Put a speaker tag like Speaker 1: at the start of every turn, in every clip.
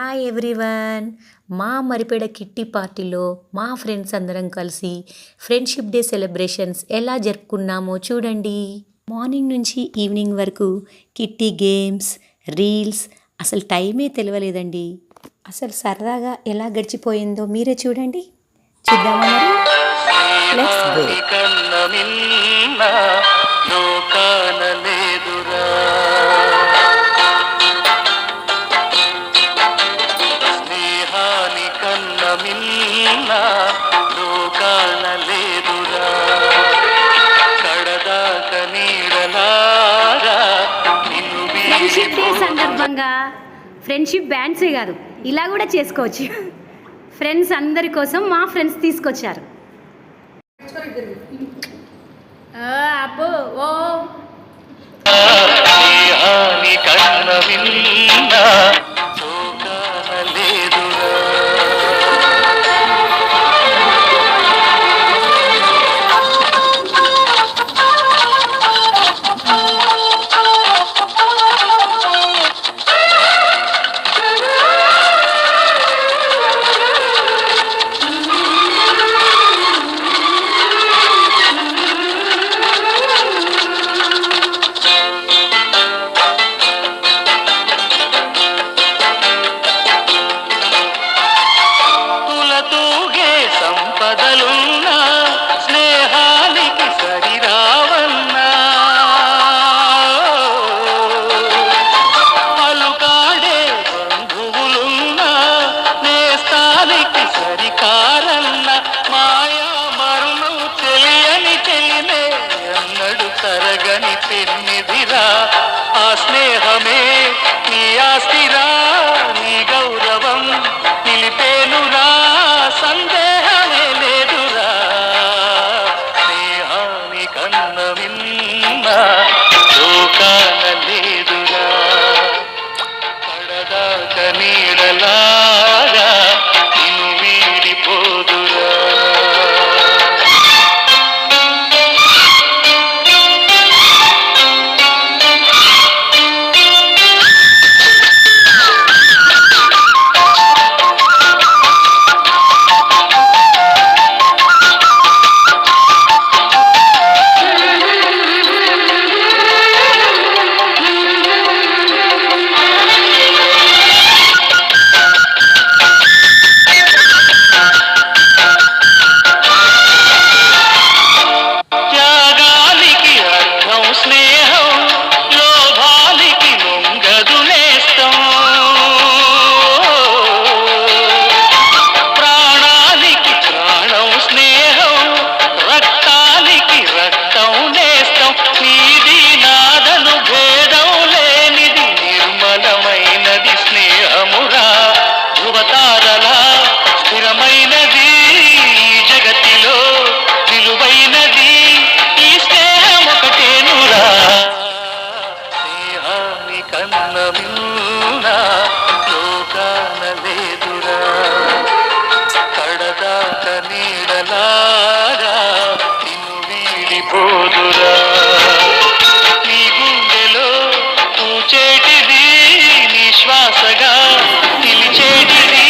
Speaker 1: Hi everyone మా Maripeda kitty పార్టీలో మా ఫ్రెండ్స్ అందరం కలిసి ఫ్రెండ్షిప్ డే సెలబ్రేషన్స్ ఎలా జరుపుకున్నామో చూడండి. మార్నింగ్ నుంచి ఈవినింగ్ వరకు కిట్టి గేమ్స్ రీల్స్ అసలు టైమే తెలియలేదండి అసలు సరదాగా ఎలా గడిచిపోయిందో మీరే చూడండి. చూద్దామా మరి?
Speaker 2: సందర్భంగా ఫ్రెండ్షిప్ బ్యాండ్సే కాదు ఇలా కూడా చేసుకోవచ్చు. ఫ్రెండ్స్ అందరి కోసం మా ఫ్రెండ్స్ తీసుకొచ్చారు. అబ్బో ఓ.
Speaker 3: పెన్నిదిరా ఆ స్నేహమే నీ ఆస్తిరా నీడలాగా నిన్ను వీడిపోదురా. నీ గుండెలో పూచేటిది నీ శ్వాసగా నిలిచేటిది.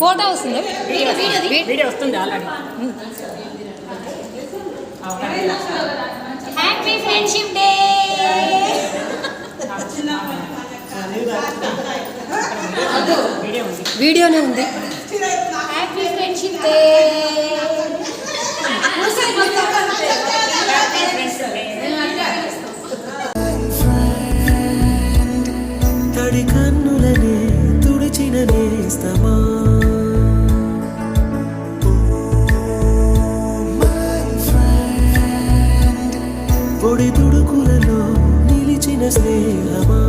Speaker 4: ఫోటో వస్తుందా.
Speaker 5: వీడియో వస్తుంది. ఆల్రెడీ.
Speaker 2: హ్యాపీ ఫ్రెండ్షిప్ డే
Speaker 4: వీడియోనే ఉంది.
Speaker 2: హ్యాపీ ఫ్రెండ్షిప్ డే
Speaker 6: పొడి తుడుకులలో నిలిచిన స్నేహమా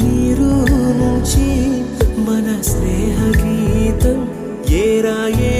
Speaker 6: మీరు నుంచి మన స్నేహ గీతం ఏరా ఏరాల్లోకి